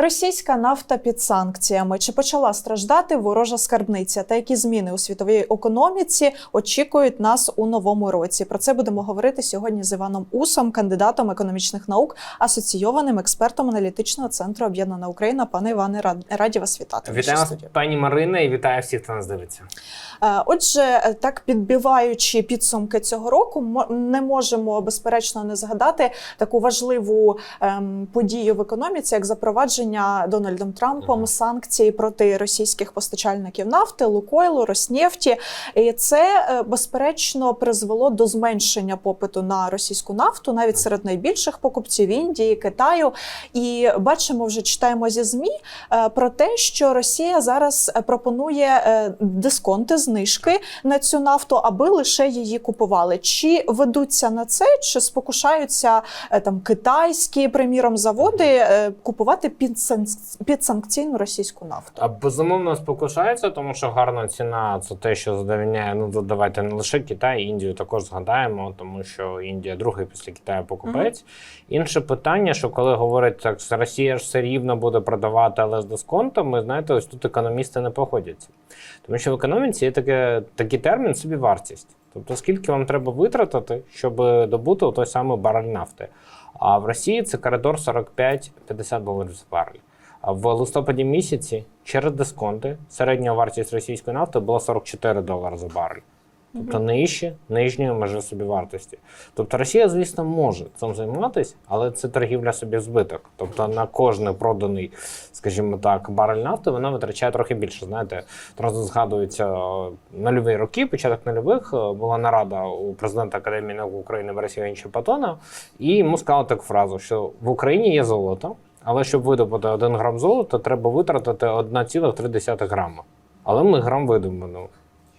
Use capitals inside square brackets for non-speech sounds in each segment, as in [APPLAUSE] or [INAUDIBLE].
Російська нафта під санкціями. Чи почала страждати ворожа скарбниця? Та які зміни у світовій економіці очікують нас у новому році? Про це будемо говорити сьогодні з Іваном Усом, кандидатом економічних наук, асоційованим експертом аналітичного центру Об'єднана Україна. Пане Іване, рад- раді вас вітати. Вітаю вас, пані Марина, і вітаю всіх, хто нас дивиться. Е, Отже, е, так підбиваючи підсумки цього року, не можемо безперечно не згадати таку важливу ем, подію в економіці, як запровадження Дональдом Трампом санкцій проти російських постачальників нафти, Лукойлу, Роснефті. І це е, безперечно призвело до зменшення попиту на російську нафту, навіть серед найбільших покупців Індії, Китаю. І бачимо, вже читаємо зі змі е, про те, що Росія зараз е, пропонує дисконти, знижки на цю нафту, аби лише її купували. Чи ведуться на це, чи спокушаються там китайські, приміром, заводи купувати під санк- підсанкційну російську нафту? А безумовно спокушається, тому що гарна ціна це те, що задовільняє. Ну давайте не лише Китай, Індію також згадаємо, тому що Індія другий після Китаю покупець. Інше питання, що коли говорять так, що Росія ж все рівно буде продавати, але з дисконтом, знаєте, ось тут економісти не походяться. Тому що в економіці є таке, такий термін собівартість. Тобто, скільки вам треба витратити, щоб добути той самий барель нафти. А в Росії це коридор 45-50 доларів за барель. В листопаді місяці через дисконти середня вартість російської нафти була 44 долари за барель. Тобто нижче нижньої межі собівартості. Тобто Росія, звісно, може цим займатися, але це торгівля собі збиток. Тобто на кожний проданий, скажімо так, барель нафти вона витрачає трохи більше. Знаєте, одразу згадуються нульові роки, початок нульових була нарада у президента Академії наук України Борисія Івановича Патона, і йому сказали таку фразу, що в Україні є золото, але щоб видобути 1 грам золота, треба витратити 1,3 грама. Але ми грам видобуємо.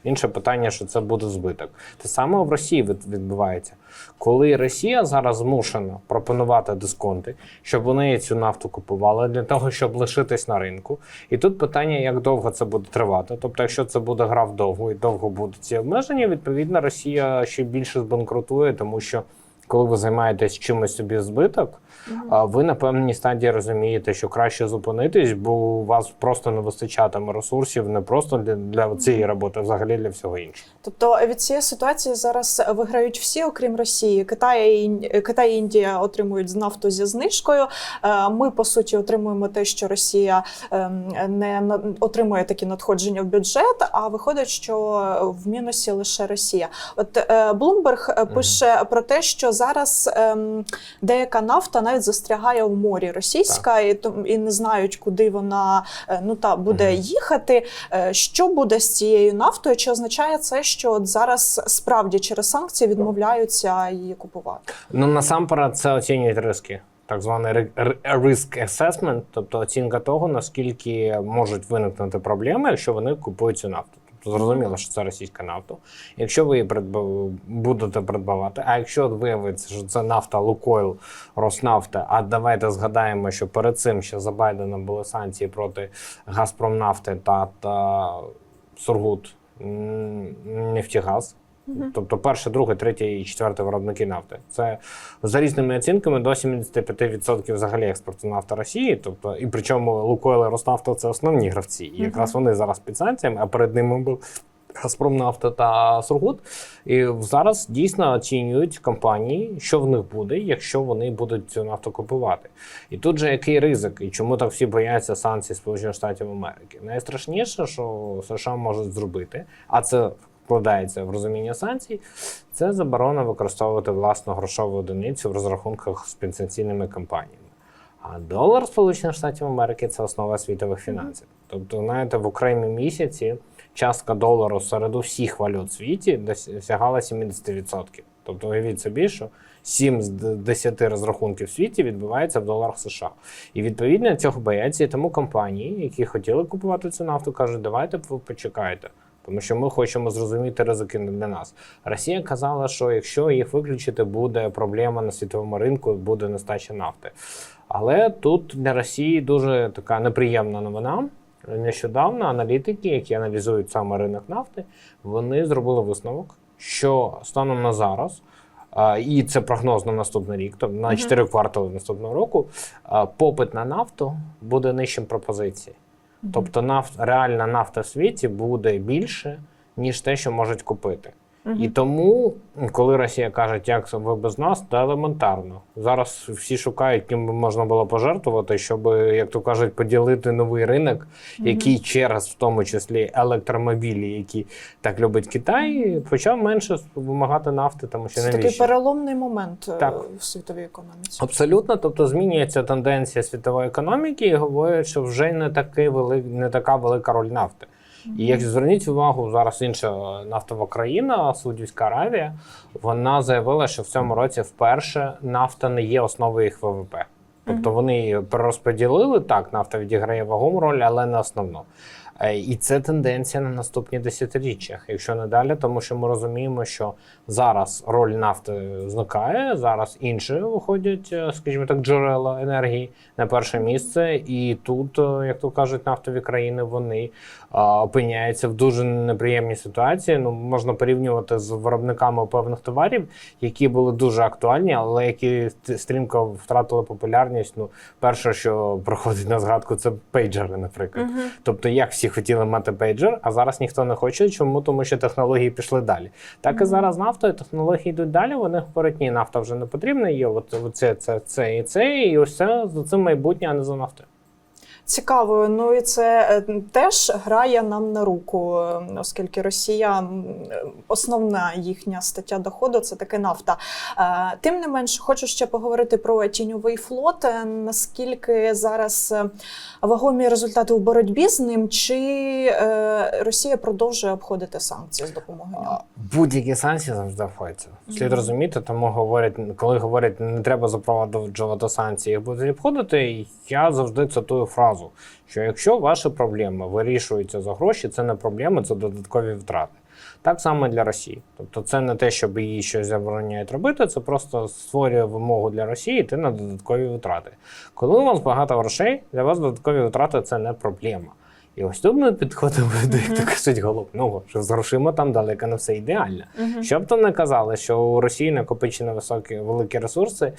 Інше питання, що це буде збиток. Те саме в Росії відбувається. Коли Росія зараз змушена пропонувати дисконти, щоб вони цю нафту купували для того, щоб лишитись на ринку. І тут питання, як довго це буде тривати. Тобто, якщо це буде гра вдовго і довго будуть ці обмеження, відповідно Росія ще більше збанкрутує, тому що коли ви займаєтесь чимось собі збиток, а ви на певній стадії розумієте, що краще зупинитись, бо у вас просто не вистачатиме ресурсів не просто для, для цієї роботи, а взагалі для всього іншого. Тобто від цієї ситуації зараз виграють всі, окрім Росії. Китай і Китай і Індія отримують нафту зі знижкою. Е, Ми по суті отримуємо те, що Росія ем, не отримує такі надходження в бюджет. А виходить, що в мінусі лише Росія. От Блумберг пише про те, що зараз ем, деяка нафта навіть застрягає в морі російська, і і не знають, куди вона е, ну та буде Мгм. їхати. Е, Що буде з цією нафтою? Чи означає це, що от зараз справді через санкції відмовляються її купувати? Ну насамперед це оцінюють риски. Так званий risk assessment, тобто оцінка того, наскільки можуть виникнути проблеми, якщо вони купують цю нафту. Тобто зрозуміло, що це російська нафта. Якщо ви її придбав... будете придбавати, а якщо виявиться, що це нафта Лукойл, Роснафта, а давайте згадаємо, що перед цим ще за Байдена були санкції проти Газпромнафти та, та Сургут Нефтігаз. Тобто перше, друге, третє і четверте виробники нафти. Це за різними оцінками до 75% взагалі експорту нафти Росії. Тобто, і причому Лукойл і Роснафта це основні гравці. І якраз вони зараз під санкціями, а перед ними був Газпромнафта та Сургут. І зараз дійсно оцінюють компанії, що в них буде, якщо вони будуть цю нафту купувати. І тут же який ризик, і чому так всі бояться санкцій Сполучених Штатів Америки? Найстрашніше, що США можуть зробити, а це вкладається в розуміння санкцій, це заборона використовувати власну грошову одиницю в розрахунках з підсанкційними компаніями. А долар Сполучених Штатів Америки це основа світових фінансів. Тобто, знаєте, в окремі місяці частка долару серед усіх валют в світі досягала 70%. Тобто, уявіть собі, що 7 з 10 розрахунків в світі відбувається в доларах США. І відповідно цього бояться і тому компанії, які хотіли купувати цю нафту, кажуть, давайте ви почекайте. Тому що ми хочемо зрозуміти ризики для нас. Росія казала, що якщо їх виключити, буде проблема на світовому ринку, буде нестача нафти. Але тут для Росії дуже така неприємна новина. Нещодавно аналітики, які аналізують саме ринок нафти, вони зробили висновок, що станом на зараз і це прогноз на наступний рік, тобто на Мгм. 4 квартали наступного року, попит на нафту буде нижчим пропозиції. Тобто нафт, реальна нафта в світі буде більше, ніж те, що можуть купити. І тому, коли Росія каже, як ви без нас, то елементарно. Зараз всі шукають, ким би можна було пожертвувати, щоб, як то кажуть, поділити новий ринок, який через в тому числі електромобілі, які так любить Китай, почав менше вимагати нафти, тому що Це такий переломний момент е, Так. в світовій економіці. Абсолютно, тобто змінюється тенденція світової економіки, і говорять, що вже не такий велик, не така велика роль нафти. І як зверніть увагу, зараз інша нафтова країна, Саудівська Аравія, вона заявила, що в цьому році вперше нафта не є основою їх ВВП. Тобто вони перерозподілили так, нафта відіграє вагому роль, але не основну. Е, І це тенденція на наступні десятиріччя, якщо не далі, тому що ми розуміємо, що зараз роль нафти зникає, зараз інші виходять, е, скажімо так, джерела енергії на перше місце. І тут, е, як то кажуть, нафтові країни вони опиняються в дуже неприємній ситуації. Ну можна порівнювати з виробниками певних товарів, які були дуже актуальні, але які стрімко втратили популярність. Ну, перше, що проходить на згадку, це пейджери, наприклад. Мгм. Тобто, як всі хотіли мати пейджер, а зараз ніхто не хоче. Чому? Тому що технології пішли далі. Так і зараз нафтою технології йдуть далі. Вони говорять, ні, нафта вже не потрібна. Є от, це, це, це і це, і ось це за цим майбутнє, а не за нафтою. Цікаво, ну і це е, теж грає нам на руку, е, оскільки Росія основна їхня стаття доходу це таки нафта. Е, Тим не менш, хочу ще поговорити про тіньовий флот. Е, Наскільки зараз вагомі результати у боротьбі з ним, чи Росія продовжує обходити санкції з допомогою нього? Будь-які санкції завжди входяться. Слід розуміти, тому говорять, коли говорять, не треба запроваджувати санкції, їх будуть обходити. Я завжди цитую фразу, що якщо ваші проблеми вирішуються за гроші, це не проблеми, це додаткові втрати. Так само для Росії. Тобто, це не те, щоб її щось забороняють робити, це просто створює вимогу для Росії йти на додаткові витрати. Коли у вас багато грошей, для вас додаткові витрати це не проблема. І ось тут ми підходимо до як то кажуть головного, що з грошима там далеко не все ідеально. Що б там не казали, що у Росії накопичені високі великі ресурси,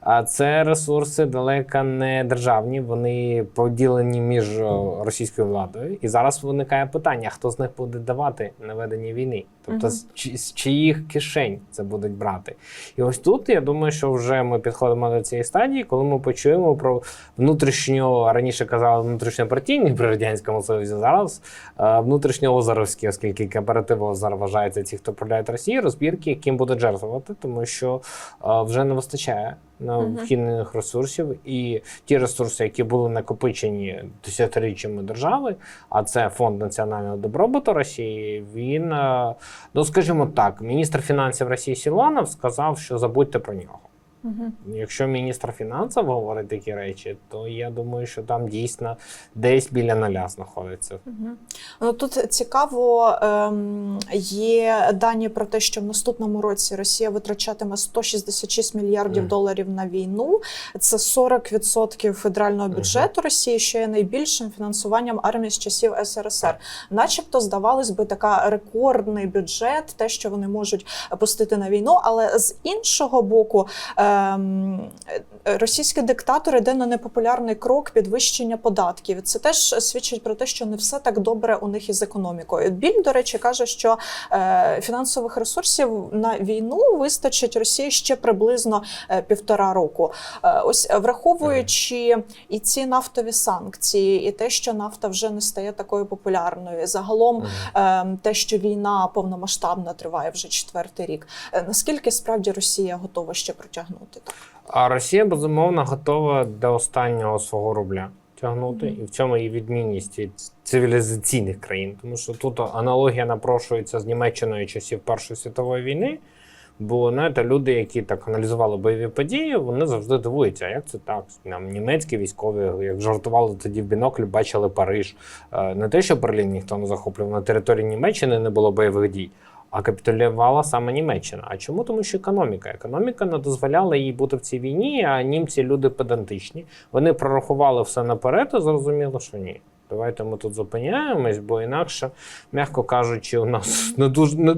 а це ресурси далеко не державні, вони поділені між російською владою. І зараз виникає питання: хто з них буде давати наведення війни? Тобто Мгм. з, чи- з чиїх кишень це будуть брати? І ось тут я думаю, що вже ми підходимо до цієї стадії, коли ми почуємо про внутрішньо раніше казали внутрішньопартійні при радянському союзі. Зараз е, внутрішньоозаровські, оскільки кооперативи Озар вважаються ті, хто управляють Росією, розбірки, яким будуть жертвувати, тому що е, вже не вистачає необхідних ресурсів, і ті ресурси, які були накопичені десятиріччями держави, а це фонд національного добробуту Росії. Він, е, ну скажімо так, міністр фінансів Росії Сіланов сказав, що забудьте про нього. Мгм. Якщо міністр фінансів говорить такі речі, то я думаю, що там дійсно десь біля нуля знаходиться. Мгм. Ну тут цікаво ем, є дані про те, що в наступному році Росія витрачатиме 166 мільярдів Мгм. доларів на війну. Це 40% федерального бюджету Росії, що є найбільшим фінансуванням армії з часів СРСР. Начебто, здавалось би, така рекордний бюджет, те, що вони можуть пустити на війну. Але з іншого боку, ем, російський диктатор іде на непопулярний крок підвищення податків. Це теж свідчить про те, що не все так добре у них із економікою. Біль, до речі, каже, що е, фінансових ресурсів на війну вистачить Росії ще приблизно е, півтора року. Е, ось враховуючи і ці нафтові санкції, і те, що нафта вже не стає такою популярною, загалом е, те, що війна повномасштабна триває вже четвертий рік. Наскільки справді Росія готова ще протягнути так? А Росія безумовно готова до останнього свого рубля тягнути, Мгм. і в цьому і відмінність цивілізаційних країн, тому що тут аналогія напрошується з Німеччиною часів Першої світової війни. Бо знаєте, люди, які так аналізували бойові події, вони завжди дивуються, а як це так? Нам німецькі військові, як жартували тоді в бінокль, бачили Париж. Е, Не те, що Берлін ніхто не захоплював на території Німеччини не було бойових дій, а капітулювала саме Німеччина. А чому? Тому що економіка. Економіка не дозволяла їй бути в цій війні, а німці люди педантичні. Вони прорахували все наперед і зрозуміло, що ні. Давайте ми тут зупиняємось, бо інакше, м'яко кажучи, у нас не дуже, не,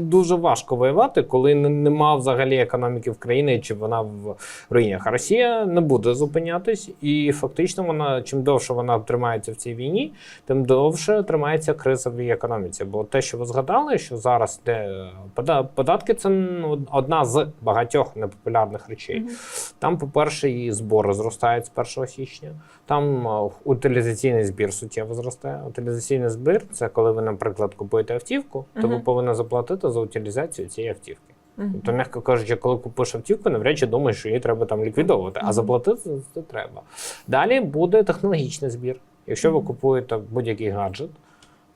дуже важко воювати, коли нема взагалі економіки в країні, чи вона в руїнах. А Росія не буде зупинятись, і фактично вона чим довше вона тримається в цій війні, тим довше тримається криза в її економіці. Бо те, що ви згадали, що зараз де податки, це одна з багатьох непопулярних речей. Там, по-перше, і збори зростають з 1 січня. Там е, утилізаційний збір суттєво зростає. Утилізаційний збір це коли ви, наприклад, купуєте автівку, то ви повинні заплатити за утилізацію цієї автівки. Мгм. Тобто, м'яко кажучи, коли купуєш автівку, навряд чи думаєш, що її треба там ліквідовувати, а Мгм. заплатити це, це треба. Далі буде технологічний збір. Якщо ви Мгм. купуєте будь-який гаджет,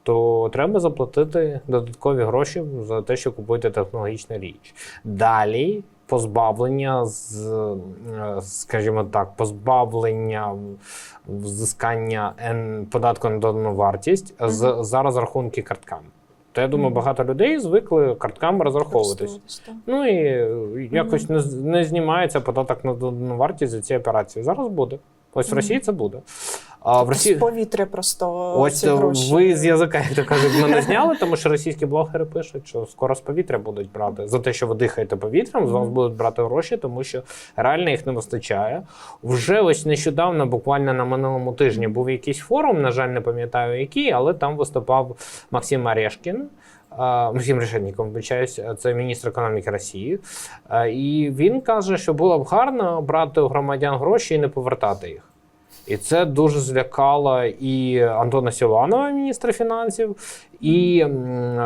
то треба заплатити додаткові гроші за те, що купуєте технологічну річ. Далі позбавлення з, е, скажімо так, позбавлення взискання податку на додану вартість з, за розрахунки картками. То я думаю, багато людей звикли картками розраховуватись. Ну і якось не, з- не знімається податок на додану вартість за ці операції. Зараз буде. Ось в Росії це буде. А в Росії З повітря просто ось ці гроші. ви з язика, як то кажуть, мене зняли, тому що російські блогери пишуть, що скоро з повітря будуть брати за те, що ви дихаєте повітрям, з вас будуть брати гроші, тому що реально їх не вистачає. Вже ось нещодавно, буквально на минулому тижні, був якийсь форум. На жаль, не пам'ятаю який, але там виступав Максим Орешкін. Максим Решетніков, вибачаюсь, це міністр економіки Росії. І він каже, що було б гарно брати у громадян гроші і не повертати їх. І це дуже злякало і Антона Сіланова, міністра фінансів, і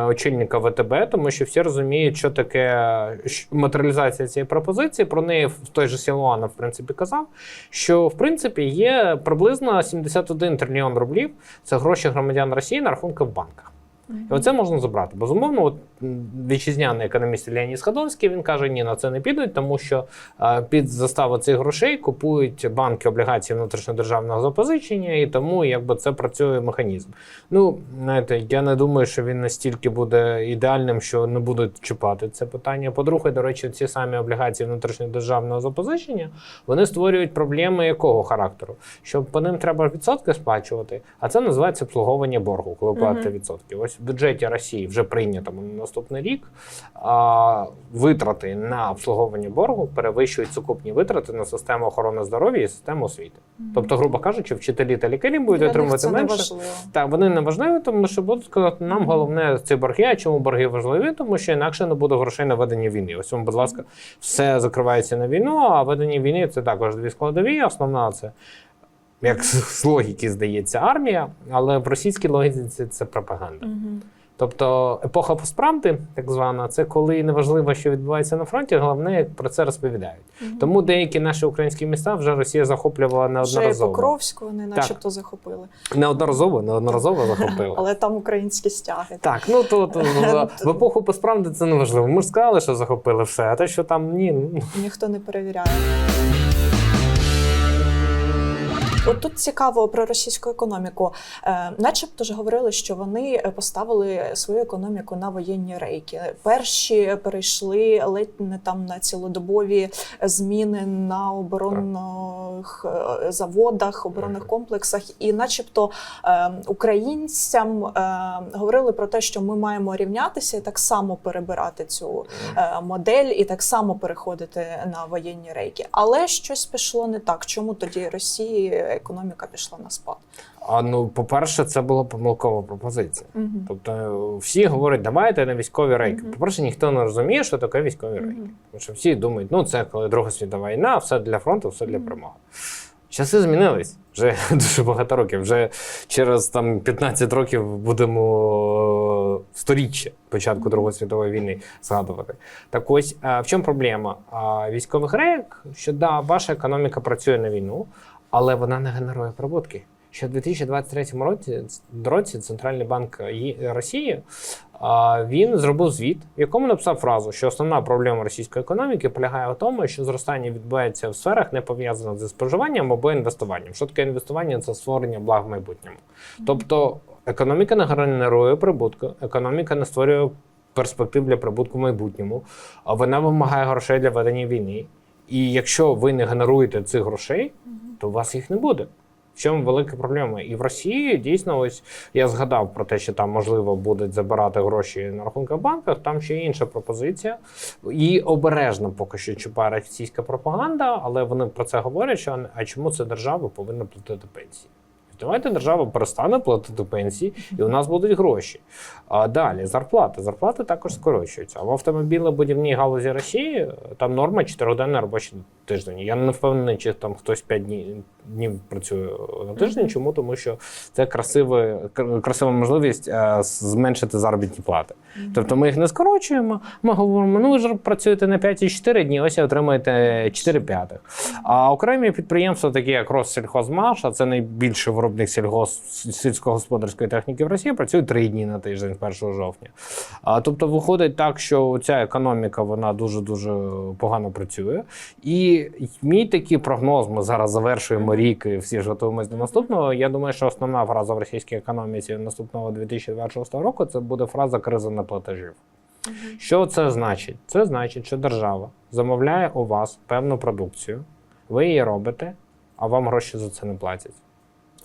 очільника ВТБ, тому що всі розуміють, що таке матеріалізація цієї пропозиції. Про неї в той же Сіланов, в принципі, казав, що в принципі є приблизно 71 трильйон рублів. Це гроші громадян Росії на рахунках в банках. І оце можна забрати. Безумовно, от вітчизняний економіст Леонід Сходонський він каже: ні, на це не підуть, тому що під заставу цих грошей купують банки облігації внутрішньодержавного запозичення, і тому якби це працює механізм. Ну, знаєте, я не думаю, що він настільки буде ідеальним, що не будуть чіпати це питання. По-друге, до речі, ці самі облігації внутрішньодержавного запозичення вони створюють проблеми якого характеру? Що по ним треба відсотки сплачувати, а це називається обслуговування боргу, коли платите відсотки. Ось в бюджеті Росії вже прийнято на наступний рік. А, витрати на обслуговування боргу перевищують сукупні витрати на систему охорони здоров'я і систему освіти. Тобто, грубо кажучи, вчителі та лікарі будуть Для отримувати менше. Так, вони не важливі, тому що будуть сказати, нам головне ці борги. А чому борги важливі? Тому що інакше не буде грошей на ведення війни. Ось вам, будь ласка, все закривається на війну, а ведення війни це також дві складові. Основна це. Як з логіки здається, армія, але в російській логіці це пропаганда. Мгм. Тобто епоха постправди, так звана, це коли неважливо, що відбувається на фронті, головне про це розповідають. Мгм. Тому деякі наші українські міста вже Росія захоплювала Вже і неодноразово. Покровську вони начебто захопили. Неодноразово, неодноразово захопила. [LAUGHS] Але там українські стяги. Так, ну то, то [LAUGHS] в епоху постправди це не важливо. Ми ж сказали, що захопили все, а те, що там ні. ну, Ніхто не перевіряє. От тут цікаво про російську економіку. Е, начебто ж говорили, що вони поставили свою економіку на воєнні рейки. Перші перейшли ледь не там на цілодобові зміни на оборонних е, заводах, оборонних Мгм. комплексах, і, начебто, е, українцям е, говорили про те, що ми маємо рівнятися і так само перебирати цю е, модель і так само переходити на воєнні рейки. Але щось пішло не так. Чому тоді Росії економіка пішла на спад? А ну, по-перше, це була помилкова пропозиція. Мгм. Тобто е, всі говорять, давайте на військові рейки. Мгм. По-перше, ніхто не розуміє, що таке військові рейки. Тому що всі думають, ну це коли Друга світова війна, все для фронту, все для перемоги. Часи змінились вже [LAUGHS] дуже багато років. Вже через там 15 років будемо е, сторіччя початку Другої світової війни згадувати. Так ось е, в чому проблема? Військових рейк, що да, ваша економіка працює на війну, але вона не генерує прибутки. Що в 2023 році, році Центральний банк Росії він зробив звіт, в якому написав фразу, що основна проблема російської економіки полягає в тому, що зростання відбувається в сферах, не пов'язаних зі споживанням або інвестуванням. Що таке інвестування? Це створення благ в майбутньому. Тобто економіка не генерує прибутку, економіка не створює перспектив для прибутку в майбутньому, а вона вимагає грошей для ведення війни. І якщо ви не генеруєте цих грошей, то у вас їх не буде. В чому велика проблема? І в Росії дійсно, ось я згадав про те, що там можливо будуть забирати гроші на рахунках банках. Там ще інша пропозиція. І обережно поки що чіпає російська пропаганда, але вони про це говорять. Що а чому це держава повинна платити пенсії? Давайте держава перестане платити пенсії, і у нас будуть гроші. А далі зарплати. Зарплати також скорочуються. А в автомобілебудівній галузі Росії е, там норма 4-денний робочий тиждень. Я не впевнений, чи там хтось 5 днів, днів працює на тиждень. Чому? Тому що це красиве, красива можливість е, зменшити заробітні плати. Тобто ми їх не скорочуємо. Ми говоримо, ну ви ж працюєте на 5,4 дні, ось і отримаєте 4 п'ятих. А окремі підприємства, такі як Россельхозмаш, а це найбільший виробник сільгос сільськогосподарської техніки в Росії, працюють 3 дні на тиждень з 1 жовтня. А, тобто виходить так, що ця економіка вона дуже дуже погано працює. І мій такий прогноз, ми зараз завершуємо рік і всі ж готуємось до наступного. Я думаю, що основна фраза в російській економіці наступного 2026 року це буде фраза криза неплатежів. Що це значить? Це значить, що держава замовляє у вас певну продукцію, ви її робите, а вам гроші за це не платять.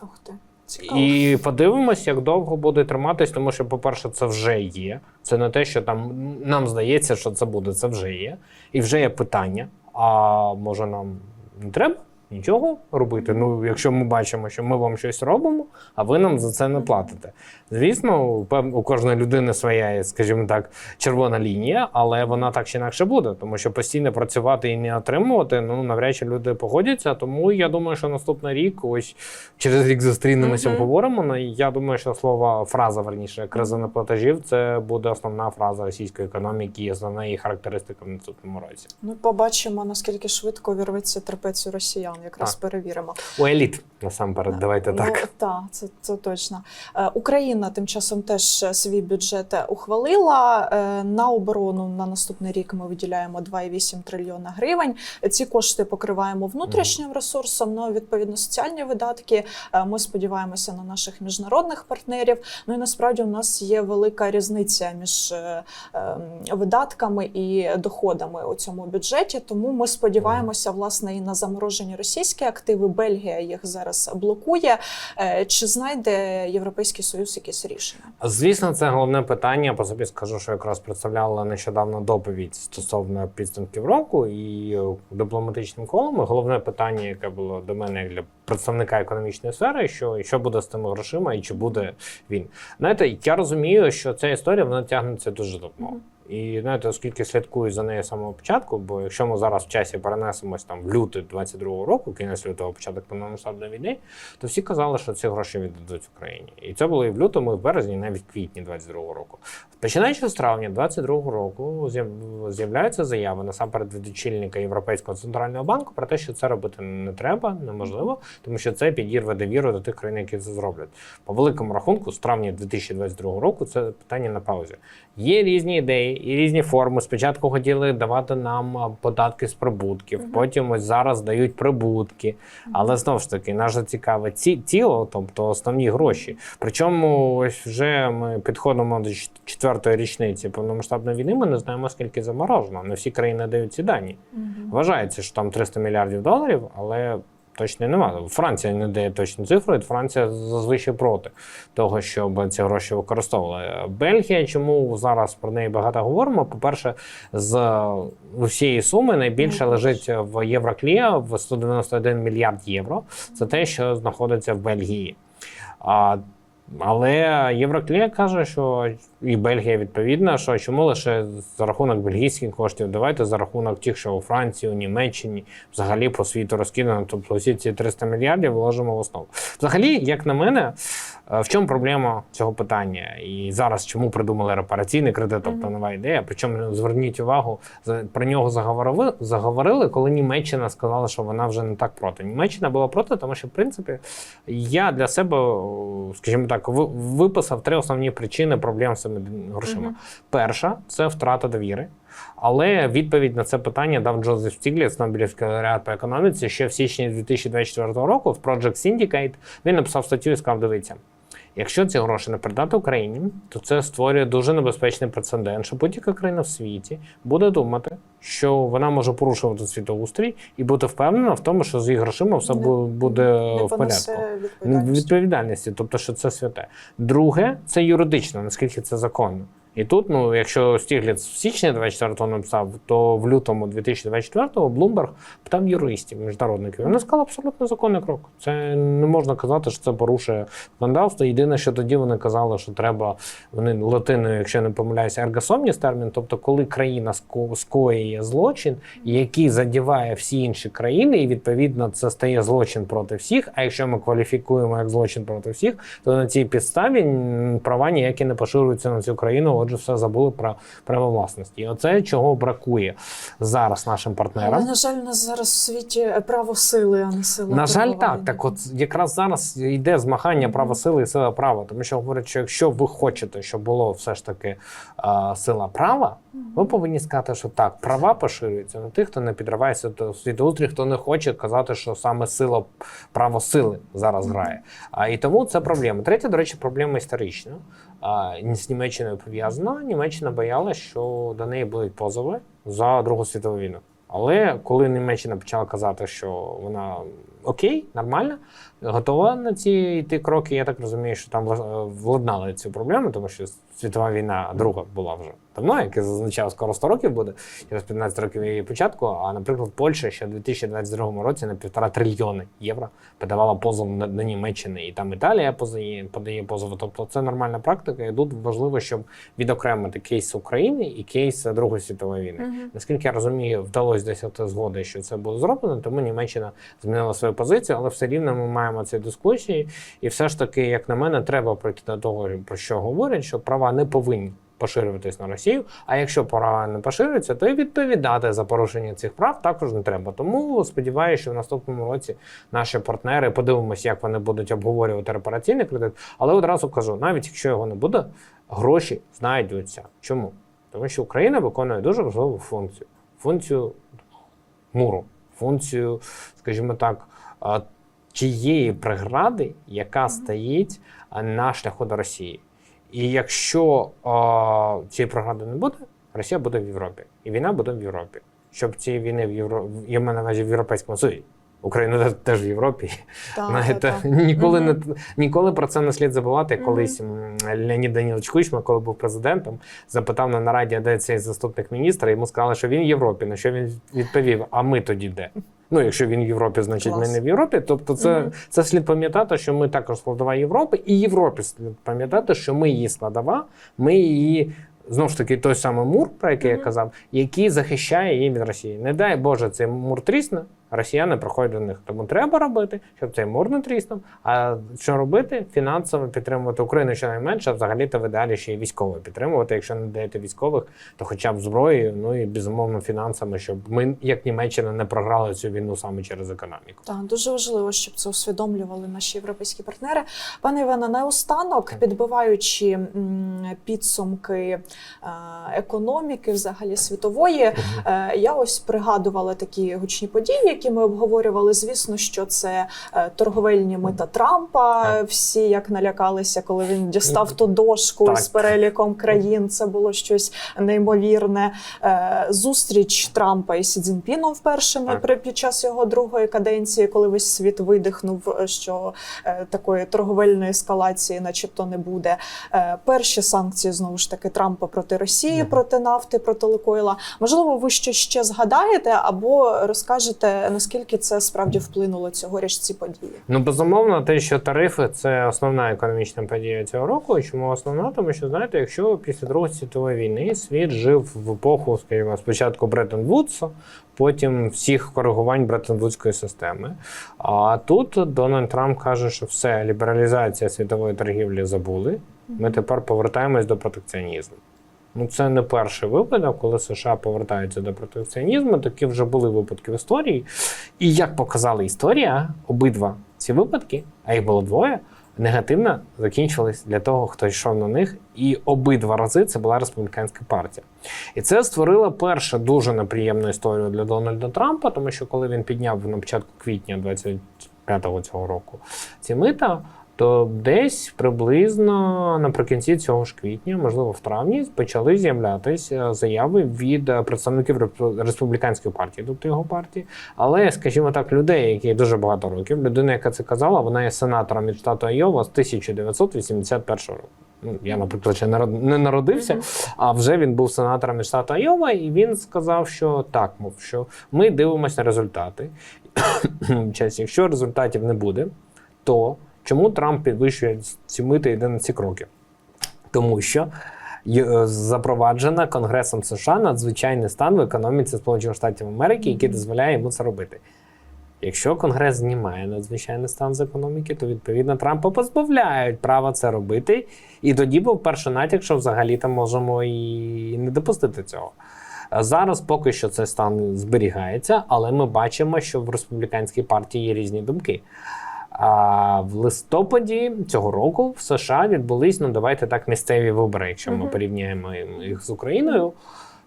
Ух ти. Цікаво. І подивимось, як довго буде триматись, тому що, по-перше, це вже є. Це не те, що там нам здається, що це буде, це вже є. І вже є питання. А може нам не треба нічого робити? Ну, якщо ми бачимо, що ми вам щось робимо, а ви нам за це не платите. Звісно, у кожної людини своя, скажімо так, червона лінія, але вона так чи інакше буде, тому що постійно працювати і не отримувати, ну навряд чи люди погодяться. Тому я думаю, що наступний рік, ось через рік зустрінемося, поговоримо. Ну, і я думаю, що слово фраза верніше криза неплатежів це буде основна фраза російської економіки і основна її характеристика в наступному році. Ну, побачимо, наскільки швидко вірветься терпець росіян, якраз Так. перевіримо. У еліт насамперед, давайте так. Ну, так, це, це точно. Е, Україна тим часом теж е, свій бюджет ухвалила. Е, На оборону на наступний рік ми виділяємо 2,8 трильйона гривень. Ці кошти покриваємо внутрішнім ресурсом. Ну, відповідно, соціальні видатки. Е, Ми сподіваємося на наших міжнародних партнерів. Ну і насправді у нас є велика різниця між е, е, видатками і доходами у цьому бюджеті. Тому ми сподіваємося власне і на заморожені російські активи. Бельгія їх зараз блокує. Е, Чи знайде Європейський Союз якесь рішення? Звісно, це головне питання. По собі скажу, що якраз представляла нещодавно доповідь стосовно підсумків року і е, дипломатичним колом. Головне питання, яке було до мене як для представника економічної сфери, що що буде з тими грошима і чи буде він. Знаєте, я розумію, що ця історія вона тягнеться дуже давно. І знаєте, оскільки слідкую за нею з самого початку, бо якщо ми зараз в часі перенесемось там в лютий 22-го року, кінець лютого, початок повномасштабної війни, то всі казали, що ці гроші віддадуть Україні. І це було і в лютому, і в березні, і навіть в квітні 22-го року. Починаючи з травня 22-го року, з'являються заяви насамперед від очільника Європейського центрального банку про те, що це робити не треба, неможливо, тому що це підірве довіру до тих країн, які це зроблять. По великому рахунку, з травня 2022 року, це питання на паузі. Є різні ідеї і різні форми. Спочатку хотіли давати нам податки з прибутків, потім ось зараз дають прибутки. Але знову ж таки, нас же цікаве ці тіло, тобто основні гроші. Причому ось вже ми підходимо до четвертої річниці повномасштабної війни. Ми не знаємо скільки заморожено. Не всі країни дають ці дані. Вважається, що там 300 мільярдів доларів, але точно немає. Франція не дає точну цифру, і Франція зазвичай проти того, щоб ці гроші використовували. Бельгія, чому зараз про неї багато говоримо? По-перше, з усієї суми найбільше Найбільше. лежить в Євроклія в 191 мільярд євро. Це те, що знаходиться в Бельгії. А, але Євроклія каже, що і Бельгія відповідна, що чому лише за рахунок бельгійських коштів, давайте за рахунок тих, що у Франції, у Німеччині, взагалі по світу розкидано. Тобто всі ці 300 мільярдів вложимо в основу. Взагалі, як на мене, е, в чому проблема цього питання? І зараз чому придумали репараційний кредит, тобто нова ідея. Причому зверніть увагу, про нього заговорили, заговорили, коли Німеччина сказала, що вона вже не так проти. Німеччина була проти, тому що в принципі я для себе, скажімо так, ви- виписав три основні причини проблем з цими грошима. Мгм. Перша це втрата довіри. Але відповідь на це питання дав Джозеф Стігліц, Нобелівський лауреат по економіці, ще в січні 2024 року в Project Syndicate він написав статтю і сказав: дивіться, Якщо ці гроші не передати Україні, то це створює дуже небезпечний прецедент, що будь-яка країна в світі буде думати, що вона може порушувати світоустрій і бути впевнена в тому, що з її грошима все Не- буде Не в порядку. Ну, відповідальності, тобто, що це святе. Друге, це юридично, наскільки це законно. І тут, ну, якщо Стігліц в січні 24-го написав, то в лютому 2024-го Блумберг питав юристів, міжнародників. Вони сказали абсолютно законний крок. Це не можна казати, що це порушує законодавство. Єдине, що тоді вони казали, що треба вони латиною, якщо не помиляюся, ергасомніс термін, тобто коли країна ско- скоює злочин, який задіває всі інші країни, і відповідно це стає злочин проти всіх. А якщо ми кваліфікуємо як злочин проти всіх, то на цій підставі права ніякі не поширюються на цю країну. Отже, все забули про право власності. І оце чого бракує зараз нашим Але, партнерам. на жаль, у нас зараз в світі право сили, а не сила. На жаль, так. Так, от якраз зараз йде змагання права сили і сила права. Тому що говорять, що якщо ви хочете, щоб було все ж таки е, сила права, ви повинні сказати, що так, права поширюються на тих, хто не підривається до світоустрій, хто не хоче казати, що саме сила право сили зараз грає. А і тому це проблема. Третя, до речі, проблема історична. З Німеччиною пов'язана. Німеччина боялася, що до неї будуть позови за Другу світову війну. Але коли Німеччина почала казати, що вона окей, нормально, готова на ці йти кроки, я так розумію, що там вла- владнали цю проблему, тому що світова війна друга була вже давно, як я зазначав, скоро 100 років буде, через 15 років її початку. А, наприклад, Польща ще в 2022 році на півтора трильйони євро подавала позов на, на Німеччини, і там Італія подає, подає позови. Тобто це нормальна практика. І тут важливо, щоб відокремити кейс України і кейс Другої світової війни. Мгм. Наскільки я розумію, вдалося досягти згоди, що це буде зроблено, тому Німеччина змінила свою позицію, але все рівно ми маємо ці дискусії. І все ж таки, як на мене, треба прийти до того, про що говорять, що права не повинні. Поширюватись на Росію, а якщо права не поширюються, то і відповідати за порушення цих прав також не треба. Тому сподіваюся, що в наступному році наші партнери подивимося, як вони будуть обговорювати репараційний кредит. Але одразу кажу, навіть якщо його не буде, гроші знайдуться. Чому? Тому що Україна виконує дуже важливу функцію функцію муру, функцію, скажімо так, тієї прегради, яка стоїть на шляху до Росії. І якщо цієї прегради не буде, Росія буде в Європі, і війна буде в Європі. Щоб цієї війни в Євро... я маю на увазі в Європейському Союзі. Україна те- [LAUGHS] теж в Європі. Так, Знаєте, так, так. ніколи не ніколи про це не слід забувати. Колись Леонід Данілович Кучма, коли був президентом, запитав на нараді, де цей заступник міністра. Йому сказали, що він в Європі. На що він відповів? А ми тоді де? Ну, якщо він в Європі, значить ми не в Європі. Тобто, це, угу. це слід пам'ятати, що ми також складова Європи, і Європі слід пам'ятати, що ми її складова, ми її. Знову ж таки, той самий мур, про який я казав, який захищає її від Росії. Не дай Боже, цей мур трісне, росіяни приходять до них. Тому треба робити, щоб цей мур не тріснув. А що робити? Фінансово підтримувати Україну щонайменше, а взагалі то в ідеалі ще й військово підтримувати. Якщо не даєте військових, то хоча б зброєю, ну і безумовно фінансами, щоб ми, як Німеччина, не програли цю війну саме через економіку. Так, дуже важливо, щоб це усвідомлювали наші європейські партнери. Пане Іване, наостанок, підбиваючи підсумки е, економіки, взагалі світової, е, я ось пригадувала такі гучні події, які ми обговорювали. Звісно, що це е, торговельні мита Трампа. Всі як налякалися, коли він дістав ту дошку Так. з переліком країн. Це було щось неймовірне. Е, Зустріч Трампа і Сі Цзіньпіном вперше Так. при під час його другої каденції, коли весь світ видихнув, е, що е, такої торговельної ескалації, начебто, не буде. Е, перші санкції знову ж таки Трампа проти Росії, проти нафти, проти Лукойла. Можливо, ви щось ще згадаєте або розкажете, наскільки це справді вплинуло цьогоріч ці події. Ну, безумовно, те, що тарифи це основна економічна подія цього року. Чому основна? Тому що знаєте, якщо після Другої світової війни світ жив в епоху, скажімо, спочатку Бреттон Вудса, потім всіх коригувань Бреттон-Вудської системи. А тут Дональд Трамп каже, що все, лібералізація світової торгівлі забули. Ми тепер повертаємось до протекціонізму. Ну, це не перший випадок, коли США повертаються до протекціонізму. Такі вже були випадки в історії. І як показала історія, обидва ці випадки, а їх було двоє, негативно закінчились для того, хто йшов на них. І обидва рази це була республіканська партія. І це створило першу дуже неприємну історію для Дональда Трампа, тому що коли він підняв на початку квітня 25-го цього року ці мита, то десь приблизно наприкінці цього ж квітня, можливо, в травні, почали з'являтися заяви від е, представників республіканської партії, тобто його партії. Але, скажімо так, людей, які дуже багато років, людина, яка це казала, вона є сенатором від штату Айова з 1981 року. Ну, Я, наприклад, ще не народився, а вже він був сенатором від штату Айова, і він сказав, що так, мов, що ми дивимося на результати. [CLEARS THROAT] Якщо результатів не буде, то чому Трамп підвищує ці мити йде на ці кроки? Тому що е, запроваджена Конгресом США надзвичайний стан в економіці Сполучених Штатів Америки, який дозволяє йому це робити. Якщо Конгрес знімає надзвичайний стан з економіки, то відповідно Трампа позбавляють права це робити. І тоді був перший натяк, що взагалі там можемо і не допустити цього. Зараз поки що цей стан зберігається, але ми бачимо, що в республіканській партії є різні думки. А в листопаді цього року в США відбулись, ну давайте так, місцеві вибори, якщо ми порівняємо їх з Україною.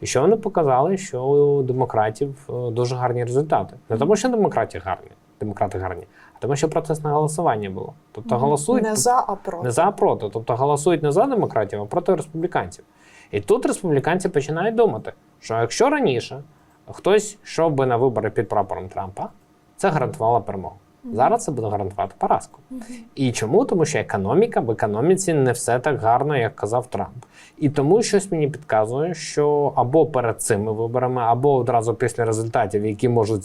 І що вони показали, що у демократів е, дуже гарні результати. Не тому, що демократи гарні, демократи гарні, а тому, що процесне голосування було. Тобто голосують не за, а проти. не за, а проти. Тобто голосують не за демократів, а проти республіканців. І тут республіканці починають думати, що якщо раніше хтось йшов би на вибори під прапором Трампа, це гарантувало перемогу. Зараз це буде гарантувати поразку. І чому? Тому що економіка в економіці не все так гарно, як казав Трамп. І тому щось мені підказує, що або перед цими виборами, або одразу після результатів, які можуть.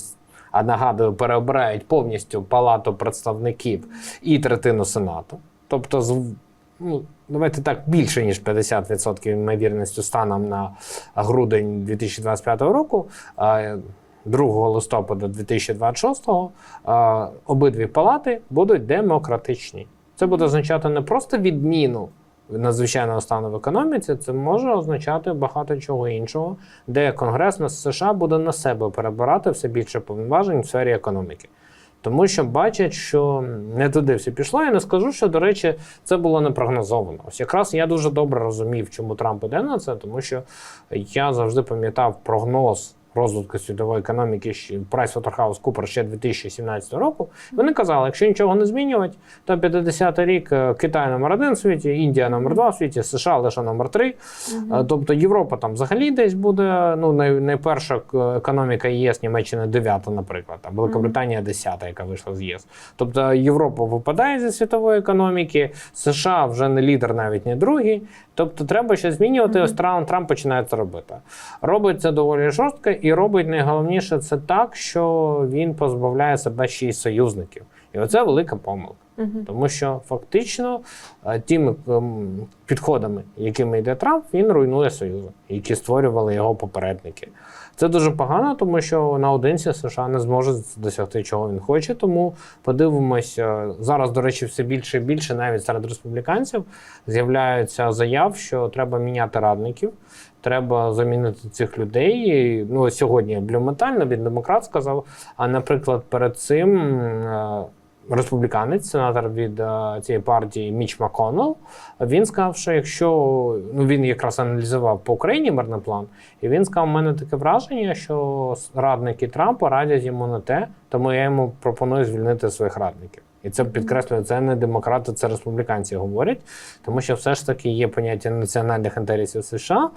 А нагадую, переобирають повністю палату представників і третину сенату. Тобто, з ну, давайте так, більше ніж 50% ймовірністю станом на грудень 2025 року. А, 2 листопада 2026 а, обидві палати будуть демократичні. Це буде означати не просто відміну надзвичайного стану в економіці, це може означати багато чого іншого, де Конгрес на США буде на себе перебирати все більше повноважень в сфері економіки. Тому що бачать, що не туди все пішло. Я не скажу, що, до речі, це було не прогнозовано. Ось якраз я дуже добре розумів, чому Трамп іде на це, тому що я завжди пам'ятав прогноз розвитку світової економіки PricewaterhouseCoopers ще 2017 року. Вони казали, якщо нічого не змінювати, то 50 рік е, Китай номер один в світі, Індія номер два в світі, США лише номер три. Е, Тобто Європа там взагалі десь буде. Ну най, найперша е, економіка ЄС, Німеччина 9, наприклад, а Великобританія 10, яка вийшла з ЄС. Тобто Європа випадає зі світової економіки, США вже не лідер, навіть не другий. Тобто треба щось змінювати. Ось Трамп, Трамп починає це робити. Робить це доволі жорстко, і робить найголовніше це так, що він позбавляє себе ще й союзників. І оце велика помилка. Мгм. Тому що фактично е, тими ем, підходами, якими йде Трамп, він руйнує союзи, які створювали його попередники. Це дуже погано, тому що наодинці США не зможе досягти чого він хоче. Тому подивимося зараз. До речі, все більше і більше, навіть серед республіканців, з'являються заяв, що треба міняти радників. Треба замінити цих людей. Ну сьогодні блюметально він демократ сказав. А наприклад, перед цим е, республіканець, сенатор від е, цієї партії Міч Маконел, він сказав, що якщо ну він якраз аналізував по Україні мирний план, і він сказав: у мене таке враження, що радники Трампа радять йому на те, тому я йому пропоную звільнити своїх радників. І це підкреслює, це не демократи, це республіканці говорять, тому що все ж таки є поняття національних інтересів США,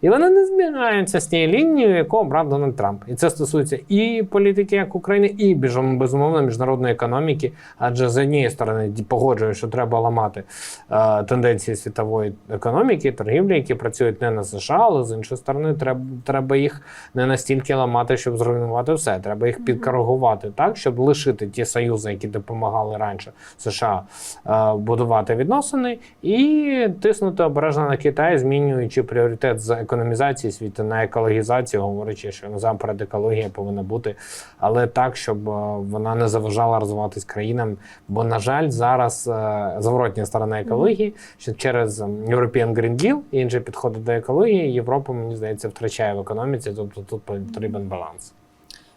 і вони не збігаються з тією лінією, яку обрав Дональд Трамп. І це стосується і політики як України, і безумовно міжнародної економіки. Адже з однієї сторони погоджую, що треба ламати е, тенденції світової економіки, торгівлі, які працюють не на США, але з іншої сторони, треба, треба їх не настільки ламати, щоб зруйнувати все. Треба їх підкоригувати так, щоб лишити ті союзи, які допомагали раніше США е, будувати відносини, і тиснути обережно на Китай, змінюючи пріоритет з економізації світу на екологізацію, говорячи, що насамперед екологія повинна бути, але так, щоб е, вона не заважала розвиватись країнам. Бо, на жаль, зараз е, зворотня сторона екології, що через ем, European Green Deal і інші підходи до екології, Європа, мені здається, втрачає в економіці, тобто тут потрібен баланс.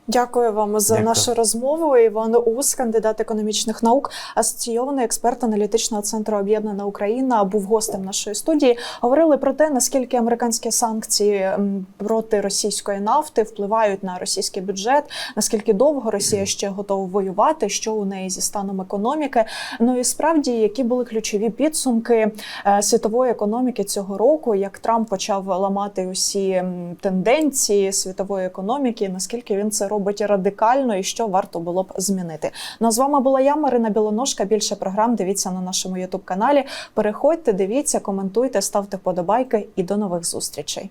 Дякую вам за Дякую. нашу розмову. Іван Ус, кандидат економічних наук, асоційований експерт аналітичного центру Об'єднана Україна, був гостем нашої студії. Говорили про те, наскільки американські санкції проти російської нафти впливають на російський бюджет, наскільки довго Росія ще готова воювати, що у неї зі станом економіки. Ну і справді, які були ключові підсумки е, світової економіки цього року, як Трамп почав ламати усі тенденції світової економіки, наскільки він це робить радикально і що варто було б змінити. Ну а з вами була я, Марина Білоножка. Більше програм дивіться на нашому Ютуб каналі. Переходьте, дивіться, коментуйте, ставте вподобайки і до нових зустрічей.